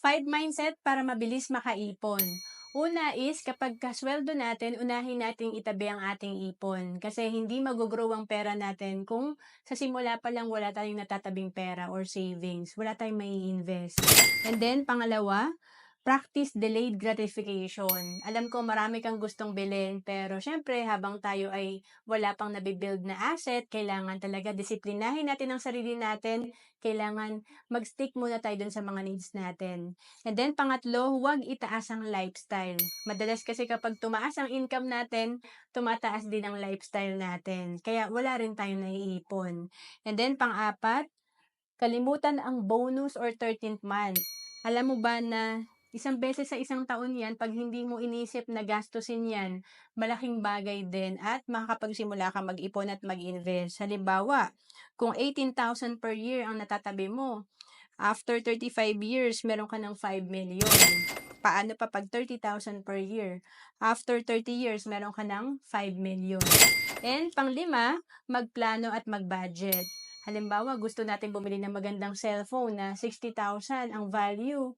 Five mindset para mabilis makaipon. Una is, kapag kasweldo natin, unahin nating itabi ang ating ipon. Kasi hindi mag-grow ang pera natin kung sa simula pa lang wala tayong natatabing pera or savings. Wala tayong may invest. And then, pangalawa, practice delayed gratification. Alam ko marami kang gustong bilhin, pero syempre habang tayo ay wala pang nabibuild na asset, kailangan talaga disiplinahin natin ang sarili natin. Kailangan mag-stick muna tayo dun sa mga needs natin. And then pangatlo, huwag itaas ang lifestyle. Madalas kasi kapag tumaas ang income natin, tumataas din ang lifestyle natin. Kaya wala rin tayong naiipon. And then pang-apat, kalimutan ang bonus or 13th month. Alam mo ba na isang beses sa isang taon yan, pag hindi mo inisip na gastusin yan, malaking bagay din at makakapagsimula ka mag-ipon at mag-invest. Halimbawa, kung 18,000 per year ang natatabi mo, after 35 years, meron ka ng 5 million. Paano pa pag 30,000 per year? After 30 years, meron ka ng 5 million. And panglima, magplano at mag-budget. Halimbawa, gusto natin bumili ng magandang cellphone na 60,000 ang value.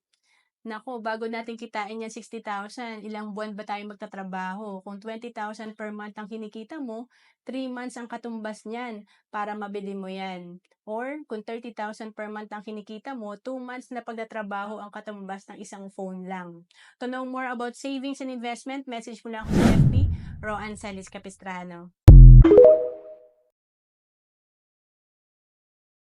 Nako, bago natin kitain yan 60,000, ilang buwan ba tayo magtatrabaho? Kung 20,000 per month ang kinikita mo, 3 months ang katumbas niyan para mabili mo yan. Or kung 30,000 per month ang kinikita mo, 2 months na pagtatrabaho ang katumbas ng isang phone lang. To know more about savings and investment, message mo lang ako sa FB, Roan Salis Capistrano.